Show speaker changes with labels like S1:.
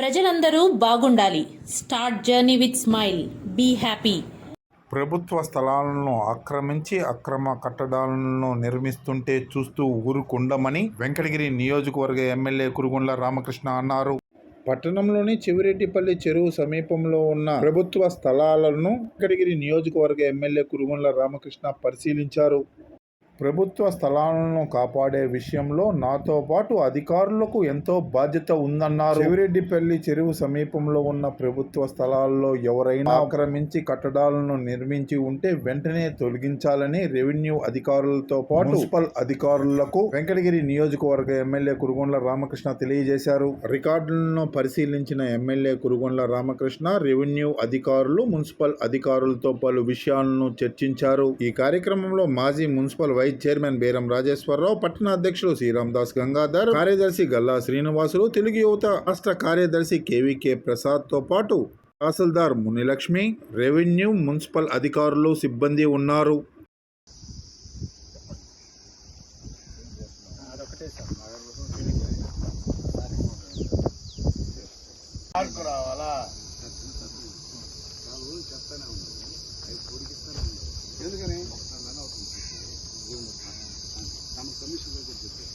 S1: ప్రజలందరూ బాగుండాలి. Start journey with smile. Be happy.
S2: ప్రభుత్వ స్థలాలను ఆక్రమించి అక్రమ కట్టడాలను నిర్మిస్తుంటే చూస్తూ ఊరుకుండమని వెంకటగిరి నియోజకవర్గ ఎమ్మెల్యే కురుగుండ్ల రామకృష్ణ అన్నారు. పట్టణంలోని చివిరెడ్డిపల్లి చెరువు సమీపంలో ఉన్న ప్రభుత్వ స్థలాలను వెంకటగిరి నియోజకవర్గ ఎమ్మెల్యే కురుగుండ్ల రామకృష్ణ పరిశీలించారు. ప్రభుత్వ స్థలాలను కాపాడే విషయంలో నాతో పాటు అధికారులకు ఎంతో బాధ్యత ఉందన్నారు. చెవిరెడ్డిపల్లి చెరువు సమీపంలో ఉన్న ప్రభుత్వ స్థలాల్లో ఎవరైనా ఆక్రమించి కట్టడాలను నిర్మించి ఉంటే వెంటనే తొలగించాలని రెవెన్యూ అధికారులతో పాటు మున్సిపల్ అధికారులకు వెంకటగిరి నియోజకవర్గ ఎమ్మెల్యే కురుగొండ్ల రామకృష్ణ తెలియజేశారు. రికార్డులను పరిశీలించిన ఎమ్మెల్యే కురుగొండ్ల రామకృష్ణ రెవెన్యూ అధికారులు మున్సిపల్ అధికారులతో పలు విషయాలను చర్చించారు. ఈ కార్యక్రమంలో మాజీ మున్సిపల్ వైస్ చైర్మన్ బేరం రాజేశ్వరరావు పట్టణ అధ్యక్షులు శ్రీరామ్ దాస్ గంగాధర్ కార్యదర్శి గల్లా శ్రీనివాసులు తెలుగు యువత రాష్ట్ర కార్యదర్శి కేవీకే ప్రసాద్తో పాటు తహసీల్దార్ మునిలక్ష్మి రెవెన్యూ మున్సిపల్ అధికారులు సిబ్బంది ఉన్నారు.
S3: ఎందుకని 그거는 다, 다음에 커미션을 좀 드릴게요.